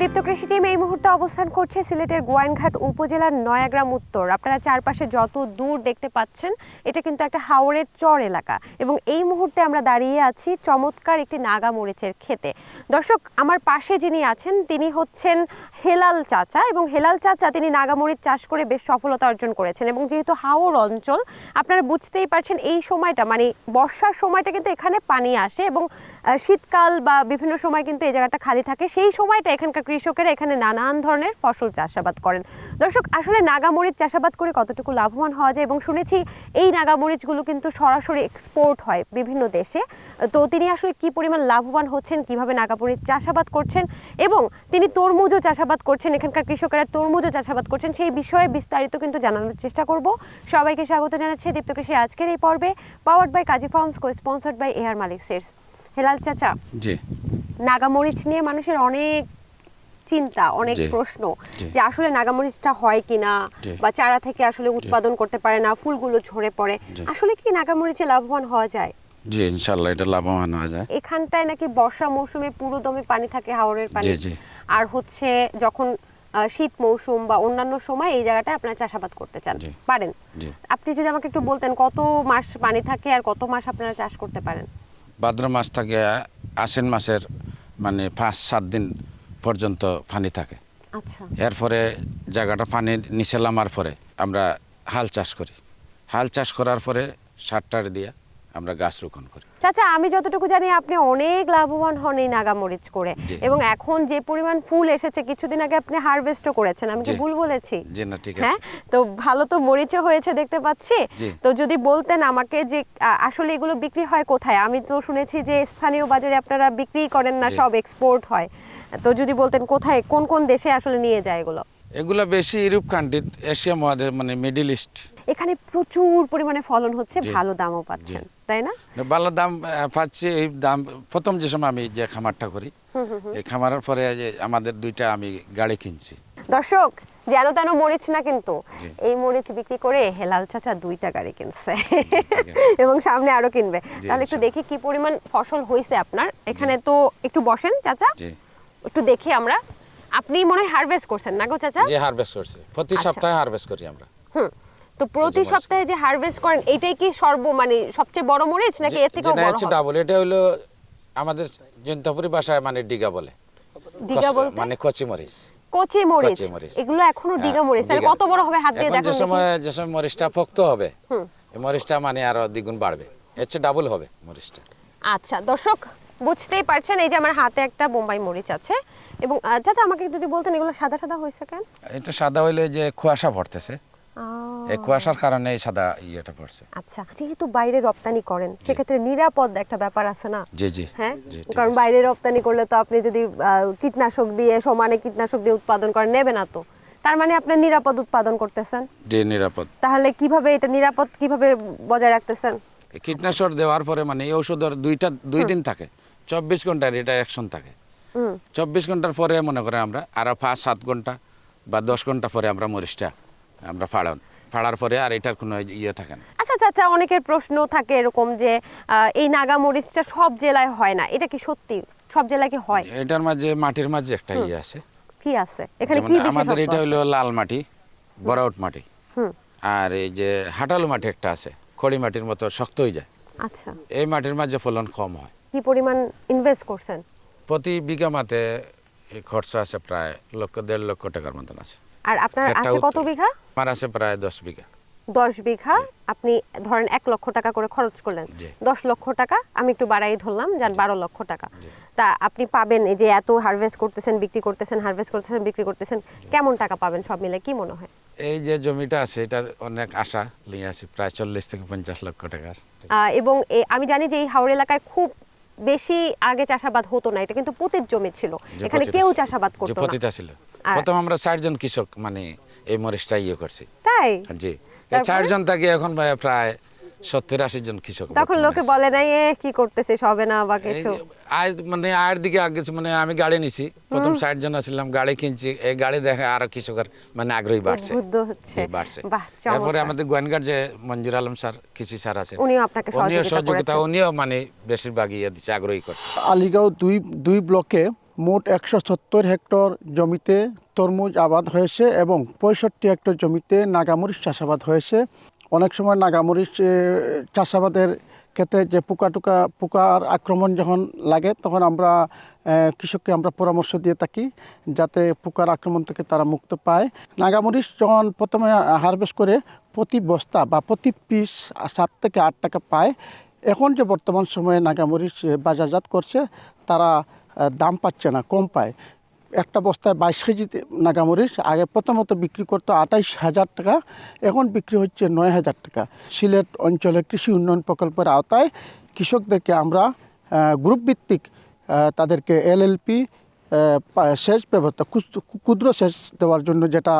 দীপ্ত কৃষি টিম এই মুহূর্তে অবস্থান করছে সিলেটের গোয়াইনঘাট উপজেলার নয়াগ্রাম উত্তর। আপনারা চারপাশে যত দূর দেখতে পাচ্ছেন, এটা কিন্তু একটা হাওড়ের চর এলাকা। এবং এই মুহূর্তে আমরা দাঁড়িয়ে আছি চমৎকার একটি নাগা মরিচের খেতে দর্শক, আমার পাশে যিনি আছেন, তিনি হচ্ছেন হেলাল চাচা এবং হেলাল চাচা তিনি নাগামরিচ চাষ করে বেশ সফলতা অর্জন করেছেন। এবং যেহেতু হাওর অঞ্চল, আপনারা বুঝতেই পারছেন এই সময়টা মানে বর্ষার সময়টা কিন্তু এখানে পানি আসে এবং শীতকাল বা বিভিন্ন সময় কিন্তু এই জায়গাটা খালি থাকে। সেই সময়টা এখানকার কৃষকেরা এখানে নানান ধরনের ফসল চাষাবাদ করেন। দর্শক, আসলে নাগামরিচ চাষাবাদ করে কতটুকু লাভবান হওয়া যায় এবং শুনেছি এই নাগামরিচগুলো কিন্তু সরাসরি এক্সপোর্ট হয় বিভিন্ন দেশে। তো তিনি আসলে কি পরিমাণ লাভবান হচ্ছেন, কীভাবে নাগামরিচ চাষাবাদ করছেন এবং তিনি তরমুজও চাষাবাদ করছেন এখানকার কৃষকেরা তরমুজও চাষাবাদ করছেন সেই বিষয়ে বিস্তারিত কিন্তু জানানোর চেষ্টা করব। সবাইকে স্বাগত জানাচ্ছি দীপ্ত কৃষি আজকের এই পর্বে powered by Kazi farms co sponsored by air Malik seats Helal চাচা জি। নাগামরিচ নিয়ে মানুষের অনেক চিন্তা অনেক প্রশ্ন যে আসলে নাগামরিচটা হয় কিনা। বা চারা থেকে আসলে উৎপাদন করতে পারে না ফুলগুলো ঝরে পড়ে আসলে কি নাগামরিচে লাভবান হওয়া যায়? জি ইনশাল্লাহ এটা লাভবান হওয়া যায়। এখানটায় নাকি বর্ষা মৌসুমে পুরো দমে পানি থাকে হাওরের পানি। জি জি। আর হচ্ছে যখন শীত মৌসুম বা অন্যান্য সময় এই জায়গাটায় আপনারা চাষাবাদ করতে চান। পারেন? আপনি যদি আমাকে একটু বলতেন কত মাস পানি থাকে আর কত মাস আপনারা চাষ করতে পারেন? ভাদ্র মাস থেকে আশ্বিন মাসের মানে পাঁচ সাত দিন পর্যন্ত পানি থাকে। আচ্ছা। এরপরে জায়গাটা পানি নিচে নামার পরে আমরা হাল চাষ করি। হাল চাষ করার পরে সারটার দিয়ে আমরা গাছ রোপণ করি। চাচা আমি যতটুকু জানি আপনি অনেক লাভবান হন এই নাগামরিচ করে। এবং এখন যে পরিমাণ ফুল এসেছে কিছুদিন আগে আপনি হারভেস্টও করেছেন আমি কি ভুল বলেছি? জি না ঠিক আছে। হ্যাঁ তো ভালো তো মরিচও হয়েছে দেখতে পাচ্ছি। তো যদি বলতেন আমাকে যে আসলে এগুলো বিক্রি হয় কোথায়? আমি তো শুনেছি যে স্থানীয় বাজারে আপনারা বিক্রি করেন না সব এক্সপোর্ট হয়। তো যদি বলতেন কোথায় কোন কোন দেশে আসলে নিয়ে যায় এগুলো? এগুলো বেশি ইউরোপ কান্ট্রি এশিয়া মহাদেশ মানে মিডিল ইস্ট এখানে প্রচুর পরিমাণে ফলন হচ্ছে ভালো দামও পাচ্ছেন। তাই না? ভালো দাম পাচ্ছি এই দাম প্রথম যে সময় আমি যে খামারটা করি এই খামারের পরে আমাদের দুইটা আমি গাড়ি কিনছি। দর্শক যেন তেন মরিচ না কিন্তু। এই মরিচ বিক্রি করে হেলাল চাচা দুইটা গাড়ি কিনছে। এবং সামনে আরও কিনবে। তাহলে একটু দেখি কি পরিমাণ ফসল হয়েছে আপনার। এখানে তো একটু বসেন চাচা। একটু দেখি আমরা। আপনি মনে হয় হারভেস্ট করছেন না গো চাচা? যে হারভেস্ট করছি। প্রতি আচ্ছা। সপ্তাহে হারভেস্ট করি আমরা। হুম। তো প্রতি। সপ্তাহে যে হারভেস্ট করেন এটাই কি সর্ব মানে সবচেয়ে বড় মরিচ নাকি এর থেকেও বড় হবে? ডাবল এটা হলো আমাদের জৈন্তপুরি ভাষায় মানে ডিগা বলে। কস- বলতে? মানে কচি মরিচ। কচি মরিচ। এগুলো এখনও হ্যাঁ, দিঘা মরিচ। তাহলে কত বড় হবে? হাত দিয়ে এখন যে সময় যে সময় মরিচটা পোক্ত হবে হুম। এই মরিচটা মানে আরও দ্বিগুণ বাড়বে। এর চেয়ে ডাবল হবে মরিচটা। আচ্ছা দর্শক বুঝতেই পারছেন এই যে আমার হাতে একটা বোম্বাই মরিচ আছে। এবং চাচা আমাকে যদি বলতেন এগুলো সাদা সাদা হয়েছে কেন? এটা সাদা হইলে যে কুয়াশা ভরতেছে কুয়াশার কারণে সাদা ইয়েটা পড়ছে। আচ্ছা যেহেতু বাইরে রপ্তানি করেন সেক্ষেত্রে নিরাপদ একটা ব্যাপার আছে না? জি জি। হ্যাঁ? কারণ বাইরে রপ্তানি করলে তো আপনি যদি কীটনাশক দিয়ে সমানে কীটনাশক দিয়ে উৎপাদন করেন নেবে না তো? তার মানে আপনি নিরাপদ উৎপাদন করতেছেন? জি নিরাপদ। তাহলে কীভাবে এটা নিরাপদ কীভাবে বজায় রাখতেছেন? কীটনাশক দেওয়ার পরে মানে এই ওষুধের দুইটা দুই দিন থাকে। চব্বিশ ঘণ্টার এটা অ্যাকশন থাকে চব্বিশ ঘণ্টার পরে মনে করেন আমরা আরও পাঁচ সাত ঘণ্টা বা দশ ঘণ্টা পরে আমরা মরিচটা আমরা ফাড়ান। ফাড়ার পরে আর এটার কোনো ইয়ে থাকে না। আচ্ছা চাচা অনেকের প্রশ্ন থাকে এরকম যে এই নাগা মরিচটা সব জেলায় হয় না। এটা কি সত্যি? সব জেলায় কি হয়? এটার মাঝে মাটির মাঝে একটা ইয়ে আছে। কি আছে? এখানে কি আমাদের এটা হলো লাল মাটি বরাউট মাটি। হুম। আর এই যে হাঁটালু মাটি একটা আছে খড়ি মাটির মতো শক্ত হয়ে যায়। আচ্ছা। এই মাটির মাঝে ফলন কম হয়। কি পরিমাণ ইনভেস্ট করছেন? প্রতি বিঘা মাতে খরচ আছে প্রায় লক্ষ দেড় লক্ষ টাকার মতন আছে। আর আপনার আছে কত বিঘা? আমার আছে প্রায় দশ বিঘা। দশ বিঘা। আপনি ধরেন এক লক্ষ টাকা করে খরচ করলেন। দশ লক্ষ টাকা। আমি একটু বাড়াই ধরলাম যান বারো লক্ষ টাকা। তা আপনি পাবেন এই যে এত হারভেস্ট করতেছেন বিক্রি করতেছেন হারভেস্ট করতেছেন বিক্রি করতেছেন কেমন টাকা পাবেন সব মিলে কি মনে হয়? এই যে জমিটা আছে এটা অনেক আশা নিয়ে আসি প্রায় চল্লিশ থেকে পঞ্চাশ লক্ষ টাকার। এবং আমি জানি যে এই হাওড় এলাকায় খুব বেশি আগে চাষাবাদ হতো না এটা কিন্তু পতিত জমি ছিল। এখানে কেউ চাষাবাদ করতো না। পতিত ছিল। প্রথম আমরা চারজন কৃষক মানে এই মরিচটা ইয়ে করছি। তাই? জি? চারজন থাকি এখন প্রায় সত্তর আশি জন কৃষক তখন লোকে বলে নাই এ কি করতেছে সবে না বা কিছু? আয় মানে আয়ের দিকে আগে মানে আমি গাড়ি নিছি প্রথম ষাট জন আসলাম গাড়ি কিনছি এই গাড়ি দেখে আরও কৃষকের মানে আগ্রহী বাড়ছে। বাড়ছে। তারপরে আমাদের গোয়েনগার যে মঞ্জুর আলম স্যার কৃষি স্যার আছে উনিও আপনাকে উনিও সহযোগিতা সহযোগিতা উনিও মানে বেশিরভাগ ইয়ে দিচ্ছে আগ্রহী করছে। আলিগাঁও দুই দুই ব্লকে মোট একশো সত্তর হেক্টর জমিতে তরমুজ আবাদ হয়েছে এবং পঁয়ষট্টি হেক্টর জমিতে নাগামরিচ চাষাবাদ হয়েছে। অনেক সময় নাগামরিচ চাষাবাদের ক্ষেত্রে যে পোকা টুকা, পোকার আক্রমণ যখন লাগে, তখন আমরা কৃষককে আমরা পরামর্শ দিয়ে থাকি যাতে পোকার আক্রমণ থেকে তারা মুক্ত পায়। নাগামরিচ যখন প্রথমে হারভেস্ট করে প্রতি বস্তা বা প্রতি পিস সাত থেকে আট টাকা পায়, এখন যে বর্তমান সময়ে নাগামরিচ বাজারজাত করছে, তারা দাম পাচ্ছে না, কম পায়। একটা বস্তায় বাইশ কেজি নাগামরিচ, আগে প্রথমত বিক্রি করতো আঠাইশ হাজার টাকা, এখন বিক্রি হচ্ছে নয় হাজার টাকা। সিলেট অঞ্চলে কৃষি উন্নয়ন প্রকল্পের আওতায় কৃষকদেরকে আমরা গ্রুপ ভিত্তিক তাদেরকে এলএলপি সেচ ব্যবস্থা ক্ষুদ্র- সেচ দেওয়ার জন্য যেটা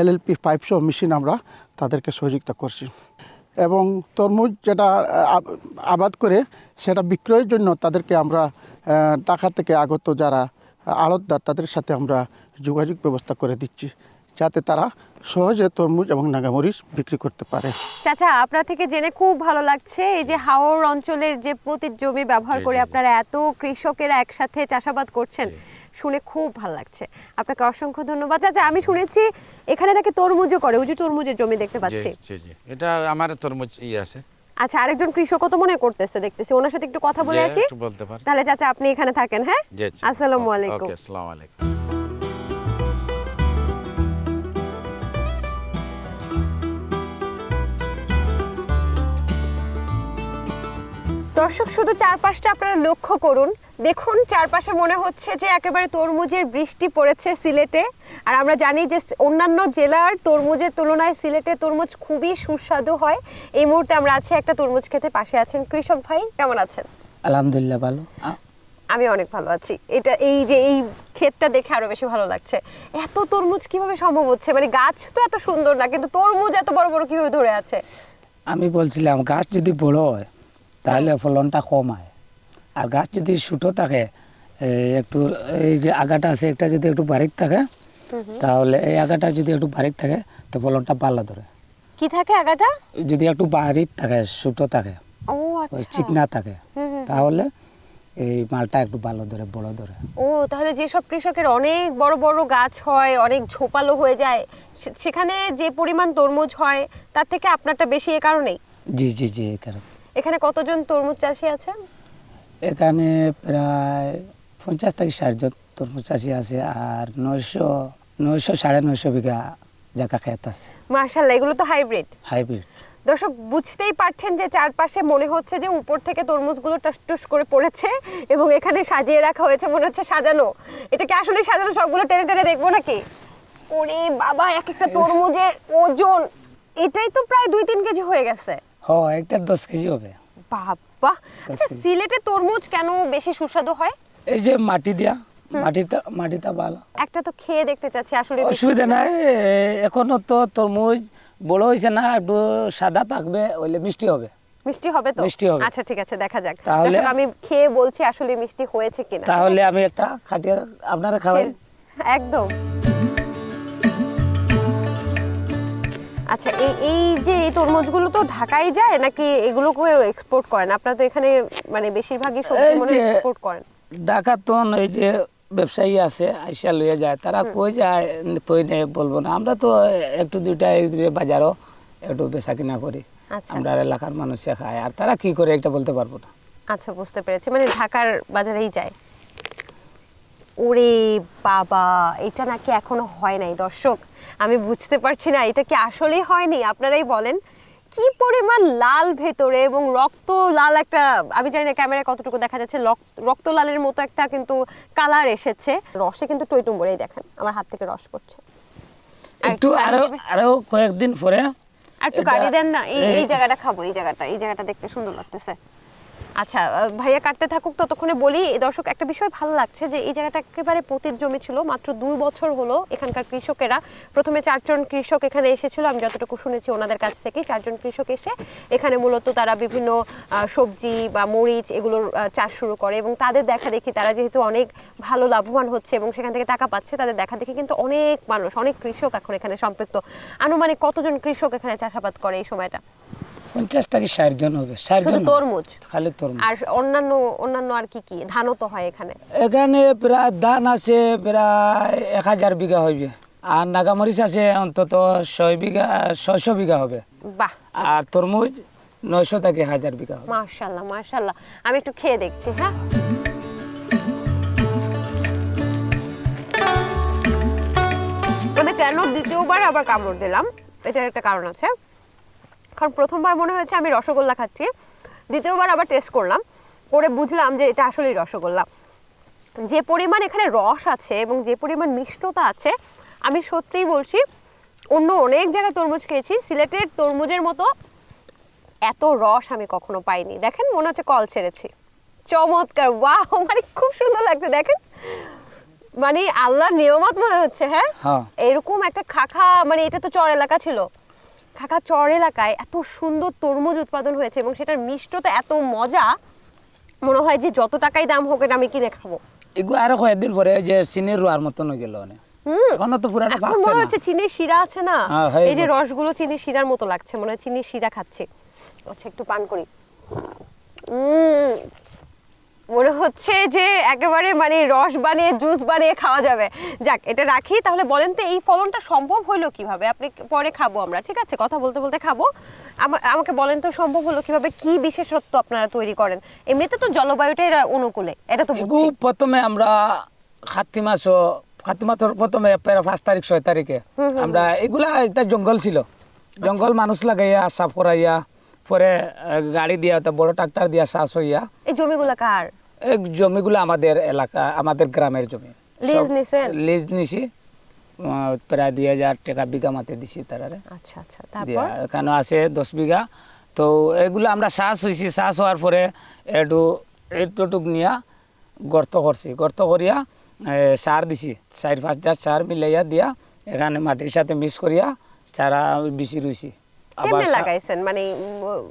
এলএলপি পাইপ সহ মেশিন আমরা তাদেরকে সহযোগিতা করছি। এবং তরমুজ যেটা আবাদ করে সেটা বিক্রয়ের জন্য তাদেরকে আমরা টাকা থেকে আগত যারা আড়তদার তাদের সাথে আমরা যোগাযোগ ব্যবস্থা করে দিচ্ছি যাতে তারা সহজে তরমুজ এবং নাগামরিচ বিক্রি করতে পারে। চাচা আপনার থেকে জেনে খুব ভালো লাগছে। এই যে হাওর অঞ্চলের যে প্রতি জমি ব্যবহার করে। আপনারা এত কৃষকেরা একসাথে চাষাবাদ করছেন শুনে খুব ভালো লাগছে। আপনাকে অসংখ্য ধন্যবাদ। চাচা আমি শুনেছি এখানে নাকি তরমুজও করে ওই যে তরমুজের জমি দেখতে পাচ্ছি। এটা আমার তরমুজ ইয়ে আছে। আচ্ছা আরেকজন কৃষক তো মনে করতেছে দেখতেছি। ওনার সাথে একটু কথা বলে আসি। তাহলে চাচা আপনি এখানে থাকেন হ্যাঁ। আসসালামু আলাইকুম। ওকে আসসালামু আলাইকুম। দর্শক শুধু চারপাশটা আপনারা লক্ষ্য করুন। দেখুন চারপাশে মনে হচ্ছে যে একেবারে তরমুজের বৃষ্টি পড়েছে সিলেটে। আর আমরা জানি যে অন্যান্য জেলার তরমুজের তুলনায় সিলেটে তরমুজ খুবই সুস্বাদু হয়। এই মুহূর্তে আমরা আছি একটা তরমুজ খেতে। পাশে আছেন কৃষক ভাই কেমন আছেন? আলহামদুলিল্লাহ ভালো। আমি অনেক ভালো আছি। এটা এই যে এই ক্ষেতটা দেখে আরও বেশি ভালো লাগছে। এত তরমুজ কীভাবে সম্ভব হচ্ছে? মানে গাছ তো এত সুন্দর না কিন্তু তরমুজ এত বড় বড় কীভাবে ধরে আছে? আমি বলছিলাম গাছ যদি বড় হয় তাহলে ফলনটা কম হয়। আর গাছ যদি ছোটো থাকে একটু এই যে আগাটা আছে একটা যদি একটু বারিক থাকে তাহলে এই আগাটা যদি একটু বারিক থাকে তো ফলনটা ভালো ধরে। কি থাকে আগাটা? যদি একটু বারিক থাকে ছোটো থাকে আচ্ছা। চিকনা থাকে। তাহলে এই মালটা একটু ভালো ধরে বড় ধরে। ও তাহলে যেসব কৃষকের অনেক বড় বড় গাছ হয় অনেক ঝোপালো হয়ে যায় সেখানে যে পরিমাণ তরমুজ হয় তার থেকে আপনারটা বেশি এ কারণেই? জি জি জি এ কারণে। এখানে কতজন তরমুজ চাষি আছেন? এখানে প্রায় পঞ্চাশ থেকে ষাট জন তরমুজ চাষি আছে আর নয়শো নয়শো সাড়ে নয়শো বিঘা জায়গা খেত আছে। মার্শাল্লাহ এগুলো তো হাইব্রিড। হাইব্রিড। দর্শক বুঝতেই পারছেন যে চারপাশে মনে হচ্ছে যে উপর থেকে তরমুজগুলো টাসটুস করে পড়েছে এবং এখানে সাজিয়ে রাখা হয়েছে মনে হচ্ছে সাজানো। এটা কি আসলে সাজানো? সবগুলো টেনে টেনে দেখব নাকি? ওরে বাবা এক একটা তরমুজের ওজন এটাই তো প্রায় দুই তিন কেজি হয়ে গেছে। হ একটা দশ কেজি হবে। বাবা আচ্ছা সিলেটে তরমুজ কেন বেশি সুস্বাদু হয়? এই যে মাটি দিয়া মাটিটা মাটিটা ভালো। একটা তো খেয়ে দেখতে চাচ্ছি আসলে অসুবিধা নাই এখনও তো তরমুজ বড় হয়েছে না একটু সাদা থাকবে ওইলে মিষ্টি হবে। মিষ্টি হবে তো? মিষ্টি হবে। আচ্ছা ঠিক আছে দেখা যাক। তাহলে- আমি খেয়ে বলছি আসলে মিষ্টি হয়েছে কিনা। তাহলে আমি একটা খাটিয়ে আপনারা খাওয়াই একদম। আচ্ছা এই এই যে এই তরমুজগুলো তো ঢাকায় যায় নাকি এগুলোকে এক্সপোর্ট করেন? আপনারা তো এখানে মানে বেশিরভাগই সবজি মনে এক্সপোর্ট করেন। ডাকাতন এই যে ব্যবসায়ী আছে আইসা লইয়া যায় তারা কই যায় কই নেই বলব না। আমরা তো একটু দুইটা এই বাজারও একটু বেচা কিনা করি। আচ্ছা। আমরা এলাকার মানুষে খায় আর তারা কি করে একটা বলতে পারব না। আচ্ছা বুঝতে পেরেছি। মানে ঢাকার বাজারেই যায়। ওরে বাবা এটা নাকি এখনও হয় নাই দর্শক। আমি বুঝতে পারছি না এটা কি আসলেই হয়নি? আপনারাই বলেন। কি পরিমাণ লাল ভেতরে এবং রক্ত লাল একটা আমি জানি না ক্যামেরায় কতটুকু দেখা যাচ্ছে রক্ত লালের মতো একটা কিন্তু কালার এসেছে। রসে কিন্তু টইটুম্বরেই দেখেন আমার হাত থেকে রস পড়ছে। একটু আরও আরও কয়েকদিন পরে একটু কাটিয়ে দেন না এই- জায়গাটা খাব এই জায়গাটা এই জায়গাটা দেখতে সুন্দর লাগতেছে। আচ্ছা ভাইয়া কাটতে থাকুক, ততক্ষণে বলি দর্শক, একটা বিষয় ভালো লাগছে যে এই জায়গাটা একেবারে পতিত জমি ছিল, মাত্র দুই বছর হলো এখানকার কৃষকেরা। প্রথমে চারজন কৃষক এখানে এসেছিল, আমি যতটুকু শুনেছি ওনাদের কাছ থেকে, চারজন কৃষক এসে এখানে মূলত তারা বিভিন্ন সবজি বা মরিচ এগুলোর চাষ শুরু করে এবং তাদের দেখা দেখি তারা যেহেতু অনেক ভালো লাভবান হচ্ছে এবং সেখান থেকে টাকা পাচ্ছে, তাদের দেখা দেখি কিন্তু অনেক মানুষ, অনেক কৃষক এখন এখানে সম্পৃক্ত। আনুমানিক কতজন কৃষক এখানে চাষাবাদ করে এই সময়টা? পঞ্চাশ থেকে ষাট জন হবে ষাট জন তরমুজ? খালি তরমুজ। আর অন্যান্য অন্যান্য আর কি কি? ধানও তো হয় এখানে? এখানে প্রায় ধান আছে প্রায় এক হাজার বিঘা হবে আর নাগামরিচ আছে অন্তত ছয় বিঘা ছয়শো বিঘা হবে। বাহ আর তরমুজ নয়শো থেকে হাজার বিঘা হবে। মার্শাল্লাহ মার্শাল্লাহ আমি একটু খেয়ে দেখছি হ্যাঁ? আমি কেন দ্বিতীয়বার আবার কামড় দিলাম? এটার একটা কারণ আছে। কারণ প্রথমবার মনে হয়েছে আমি রসগোল্লা খাচ্ছি দ্বিতীয়বার আবার টেস্ট করলাম করে বুঝলাম যে এটা আসলেই রসগোল্লা। যে পরিমাণ এখানে রস আছে এবং যে পরিমাণ মিষ্টতা আছে আমি সত্যিই বলছি অন্য অনেক জায়গায় তরমুজ খেয়েছি সিলেটের তরমুজের মতো এত রস আমি কখনো পাইনি। দেখেন মনে হচ্ছে কল ছেড়েছি। চমৎকার! ওয়াও মানে খুব সুন্দর লাগছে দেখেন। মানে আল্লাহর নিয়মত মনে হচ্ছে হ্যাঁ? হ্যাঁ। এরকম একটা খাখা মানে এটা তো চর এলাকা ছিল। খাখা চর এলাকায় এত সুন্দর তরমুজ উৎপাদন হয়েছে এবং সেটার মিষ্টতা এত মজা মনে হয় যে যত টাকাই দাম হোক এটা আমি কিনে খাব। এগুলো আরও কয়েকদিন পরে যে চিনির রোয়ার মতন হয়ে গেল অনেক। এখনও তো পুরাটা পাকছে না। হচ্ছে চিনির শিরা আছে না? হ্যাঁ, এই যে গেল। রসগুলো চিনির শিরার মতো লাগছে মনে হয় চিনির শিরা খাচ্ছি। আচ্ছা একটু পান করি। উম, মনে হচ্ছে যে একেবারে মানে রস বানিয়ে জুস বানিয়ে খাওয়া যাবে। যাক এটা রাখি। তাহলে বলেন তো এই ফলনটা সম্ভব হলো কীভাবে? আপনি পরে খাব আমরা ঠিক আছে? কথা বলতে বলতে খাব। আমাকে বলেন তো সম্ভব হলো কীভাবে? কি বিশেষত্ব আপনারা তৈরি করেন? এমনিতে তো জলবায়ুটা এরা অনুকূলে এটা তো প্রথমে আমরা কার্তিক মাসও কার্তিক মাসের প্রথমে পাঁচ তারিখ ছয় তারিখে। আমরা এগুলা এটা জঙ্গল ছিল। জঙ্গল মানুষ লাগাইয়া সাফ করাইয়া পরে গাড়ি দিয়া তো বড় ট্রাক্টর দিয়া শ্বাস হইয়া এই জমিগুলো কার? এই জমিগুলো আমাদের এলাকা আমাদের গ্রামের জমি। লিজ নিছেন? লিজ নিছি। প্রায় দুই হাজার টাকা বিঘা মাতে দিছি তারারে আচ্ছা আচ্ছা তারপর? এখানে আছে দশ বিঘা। তো এগুলো আমরা শ্বাস হয়েছি শ্বাস হওয়ার পরে একটু এইটুক নিয়া গর্ত করছি। গর্ত করিয়া সার দিছি। চার পাঁচটা সার মিলাইয়া দিয়া এখানে মাটির সাথে মিক্স করিয়া চারা বেশি রয়েছি সা- লাগাইছেন? মানে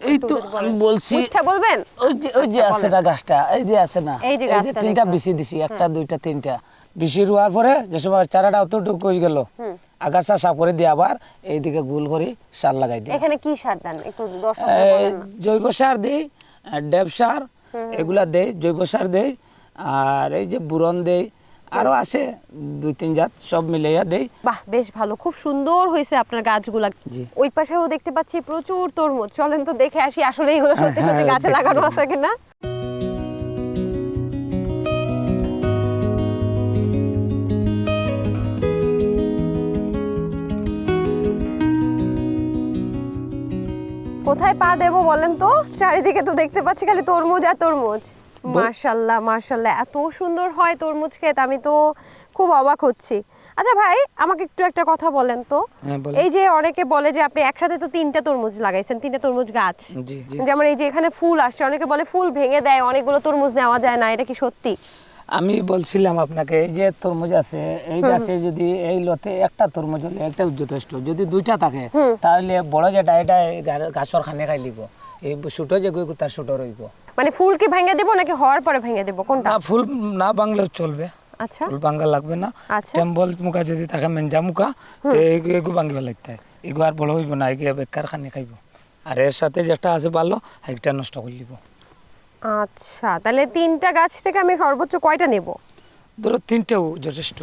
এই তো আমি বলছি উইঠা বলবেন? ওই যে ওই যে আছে না গাছটা এই যে আছে না এই যে তিনটা। বেশি দিছি একটা দুইটা তিনটা। বেশি রোয়ার পরে যে সময় চারাটা অতটুকু হয়ে গেল আগাছা সাপ করে দিয়ে আবার এইদিকে গোল করে সার লাগাই দিই এখানে কি সার দেন? একটু দর্শক জৈব সার দিই ডেব সার এগুলা দেই জৈব সার দেই আর এই যে বুরন দেই আরও আছে দুই তিন জাত সব মিলাইয়া দেই। বাহ বেশ ভালো। খুব সুন্দর হয়েছে আপনার গাছগুলা। ওই পাশেও দেখতে পাচ্ছি প্রচুর তরমুজ। চলেন তো দেখে আসি আসলে এগুলো সত্যি হ্যাঁ, সত্যি গাছে লাগানো আছে কিনা। কোথায় পা দেবো বলেন তো? চারিদিকে তো দেখতে পাচ্ছি খালি তরমুজ আর তরমুজ। মার্শাল্লাহ মার্শাল্লাহ এত সুন্দর হয় তরমুজ ক্ষেত আমি তো খুব অবাক হচ্ছি। আচ্ছা ভাই আমাকে একটু একটা কথা বলেন তো। হ্যাঁ, এই যে অনেকে বলে যে আপনি একসাথে তো তিনটা তরমুজ লাগাইছেন তিনটা তরমুজ গাছ। যেমন এই যে এখানে ফুল আসছে অনেকে বলে ফুল ভেঙে দেয় অনেকগুলো তরমুজ নেওয়া যায় না এটা কি সত্যি? আমি বলছিলাম আপনাকে এই যে তরমুজ আছে এই গাছে যদি এই লতে একটা তরমুজ হলে একটা যথেষ্ট যদি দুইটা থাকে তাহলে বড় যেটা এটা গাছর খানে খাই লিব। এই ছোট তার ছোট রইব। মানে ফুল কি ভেঙে দেবো নাকি হওয়ার পরে ভেঙে দেবো? কোনটা? না ফুল না বাংলেও চলবে। আচ্ছা। ফুল লাগবে না। আচ্ছা। টেম্বল মুখা যদি থাকে মেঞ্জা মুখা তো এগু ভাঙিব লাগতে এগু আর বড় হইব না এগুলো বেকার খানি খাইব। আর এর সাথে যেটা আছে ভালো একটা নষ্ট করে দিব। আচ্ছা তাহলে তিনটা গাছ থেকে আমি সর্বোচ্চ কয়টা নেব? ধরো তিনটেও যথেষ্ট।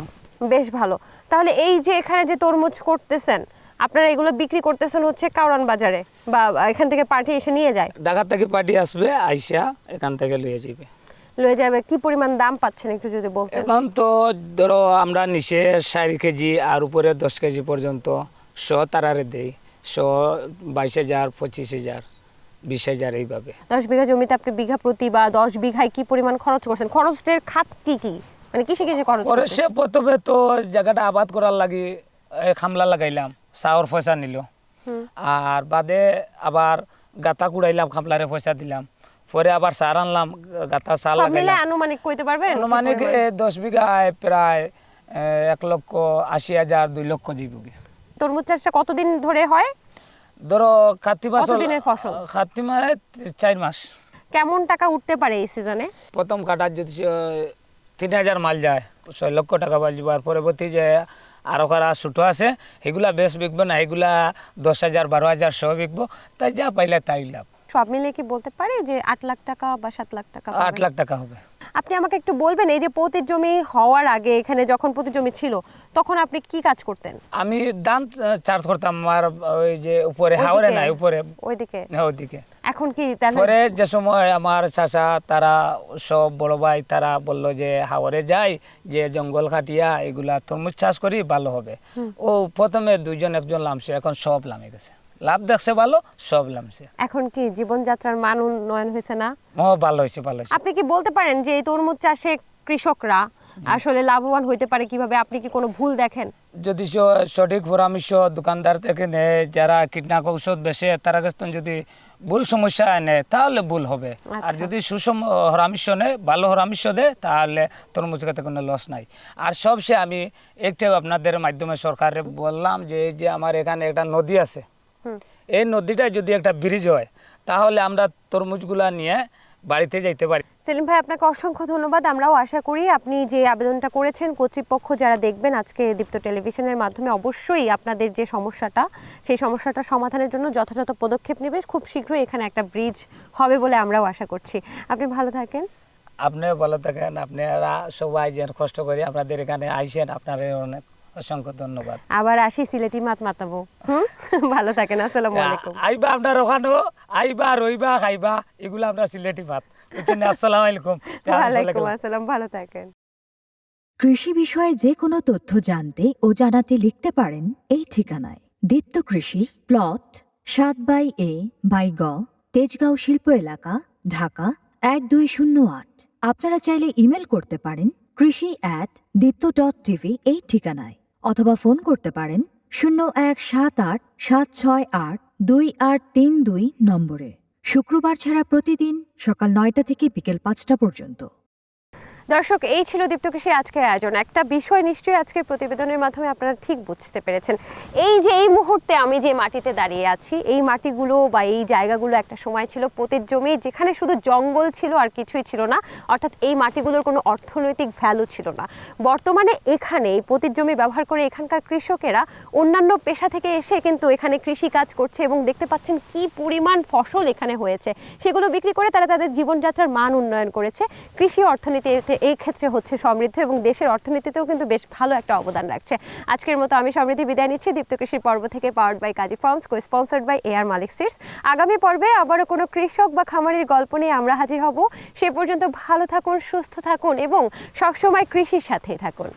বেশ ভালো। তাহলে এই যে এখানে যে তরমুজ করতেছেন আপনারা এগুলো বিক্রি করতেছেন হচ্ছে কাউরান বাজারে বা এখান থেকে পাঠিয়ে এসে নিয়ে যায়? ঢাকা থেকে পার্টি আসবে আইসা এখান থেকে লইয়ে যাবে। লয়ে যাবে কি পরিমাণ দাম পাচ্ছেন একটু যদি বলতেন? এখন তো ধরো আমরা নিচে ষাট কেজি আর উপরে দশ কেজি পর্যন্ত শ তারারে দেই। শ বাইশ হাজার পঁচিশ হাজার বিশ হাজার এইভাবে। দশ বিঘা জমিতে আপনি বিঘা প্রতি বা দশ বিঘায় কি পরিমাণ খরচ করছেন? খরচের খাত কি কি? মানে কিসে কিসে খরচ সে প্রথমে তো জায়গাটা আবাদ করার লাগি খামলা লাগাইলাম। চাউর পয়সা নিল। আর বাদে আবার গাতা কুড়াইলাম খামলারে পয়সা দিলাম। পরে আবার সার আনলাম গাতা সার লাগাইলাম আনুমানিক কইতে পারবেন আনুমানিক পরিমাণ? এ, দশ বিঘায় প্রায় এক লক্ষ আশি হাজার দুই লক্ষ জীবী তরমুজ চাষটা কতদিন ধরে হয়? ধরো কার্তিক মাস কতদিনের ফসল? কার্তিক মাসে চার মাস। কেমন টাকা উঠতে পারে এই সিজনে? প্রথম কাটার যদি সে তিন হাজার মাল যায় ছয় লক্ষ টাকা বাজবে আর পরবর্তী যে আর ওখানে ছোটো আছে সেগুলা বেশ বিকবো না এগুলা দশ হাজার বারো হাজার সহ বিকবো তাই যা পাইলে তাই লাভ। সব মিলে কি বলতে পারে যে আট লাখ টাকা বা সাত লাখ টাকা আট লাখ টাকা হবে। আপনি আমাকে একটু বলবেন এই যে পতির জমি হওয়ার আগে এখানে যখন পতির জমি ছিল তখন আপনি কি কাজ করতেন? আমি দান চার্জ করতাম আমার ওই যে উপরে হাওড়ে ওইদিকে? নাই উপরে। ওইদিকে? হ্যাঁ, ওইদিকে। এখন কি তাহলে পরে যে সময় আমার চাচা তারা সব বড় ভাই তারা বলল যে হাওড়ে যাই যে জঙ্গল কাটিয়া এগুলা তরমুজ চাষ করি ভালো হবে। ও প্রথমে দুইজন একজন লামছে এখন সব লামে গেছে। লাভ দেখছে ভালো সব লামছে। এখন কি জীবনযাত্রার মান উন্নয়ন হয়েছে না? ও ভালো হয়েছে ভালো হয়েছে। আপনি কি বলতে পারেন যে এই তরমুজ চাষে কৃষকরা আসলে লাভবান হইতে পারে কীভাবে? আপনি কি কোনো ভুল দেখেন? যদি সঠিক পরামর্শ দোকানদার থেকে নেয় যারা কীটনাশক ঔষধ বেশে তারা কাছ যদি ভুল সমস্যা নেয় তাহলে ভুল হবে। আর আচ্ছা। যদি সুষম পরামর্শ নেয় ভালো পরামর্শ দেয় তাহলে তরমুজ খেতে কোনো লস নাই। আর সবচেয়ে আমি একটাও আপনাদের মাধ্যমে সরকারে বললাম যে এই যে আমার এখানে একটা নদী আছে এই নদীটা যদি একটা ব্রিজ হয় তাহলে আমরা তরমুজগুলা নিয়ে বাড়িতে যাইতে পারি। সেলিম ভাই আপনাকে অসংখ্য ধন্যবাদ। আমরাও আশা করি আপনি যে আবেদনটা করেছেন কর্তৃপক্ষ যারা দেখবেন আজকে দীপ্ত টেলিভিশনের মাধ্যমে অবশ্যই আপনাদের যে সমস্যাটা সেই সমস্যাটা সমাধানের জন্য যথাযথ পদক্ষেপ নেবে। খুব শীঘ্রই এখানে একটা ব্রিজ হবে বলে আমরাও আশা করছি। আপনি ভালো থাকেন। আপনিও ভালো থাকেন। আপনারা সবাই যে কষ্ট করে আপনাদের এখানে আইসেন আপনাদের অনেক অসংখ্য ধন্যবাদ। আবার আসি সিলেটি মাত মাতাবো। ভালো থাকেন। আসসালামু আলাইকুম। আইবা আপনার ওখানেও আইবা রইবা খাইবা এগুলো আমরা সিলেটি ভাত বুঝছেন আসসালামু আলাইকুম। ওয়ালাইকুম আসসালাম ভালো থাকেন। কৃষি বিষয়ে যে কোনো তথ্য জানতে ও জানাতে লিখতে পারেন এই ঠিকানায়। দীপ্ত কৃষি প্লট সাত বাই এ বাই গ তেজগাঁও শিল্প এলাকা ঢাকা এক দুই শূন্য আট। আপনারা চাইলে ইমেল করতে পারেন কৃষি অ্যাট দীপ্ত ডট টিভি এই ঠিকানায়। অথবা ফোন করতে পারেন শূন্য এক সাত আট সাত ছয় আট দুই আট তিন দুই নম্বরে। শুক্রবার ছাড়া প্রতিদিন সকাল নয়টা থেকে বিকেল পাঁচটা পর্যন্ত। দর্শক, এই ছিল দীপ্ত কৃষি আজকের আয়োজন। একটা বিষয় নিশ্চয়ই আজকের প্রতিবেদনের মাধ্যমে আপনারা ঠিক বুঝতে পেরেছেন। এই যে, এই মুহূর্তে আমি যে মাটিতে দাঁড়িয়ে আছি, এই মাটিগুলো বা এই জায়গাগুলো একটা সময় ছিল পোতের জমি, যেখানে শুধু জঙ্গল ছিল আর কিছুই ছিল না, অর্থাৎ এই মাটিগুলোর কোনো অর্থনৈতিক ভ্যালু ছিল না। বর্তমানে এখানে এই পোতের জমি ব্যবহার করে এখানকার কৃষকেরা অন্যান্য পেশা থেকে এসে কিন্তু এখানে কৃষি কাজ করছে এবং দেখতে পাচ্ছেন কি পরিমাণ ফসল এখানে হয়েছে। সেগুলো বিক্রি করে তারা তাদের জীবনযাত্রার মান উন্নয়ন করেছে। কৃষি অর্থনীতিতে এই ক্ষেত্রে হচ্ছে সমৃদ্ধ এবং দেশের অর্থনীতিতেও কিন্তু বেশ ভালো একটা অবদান রাখছে। আজকের মতো আমি সমৃদ্ধি বিদায় নিচ্ছি। দীপ্ত কৃষির পর্ব থেকে powered by Kazi farms co sponsored by air Malik seats আগামী পর্বে আবারও কোনো কৃষক বা খামারের গল্প নিয়ে আমরা হাজির হব। সে পর্যন্ত ভালো থাকুন, সুস্থ থাকুন এবং সবসময় কৃষির সাথেই থাকুন।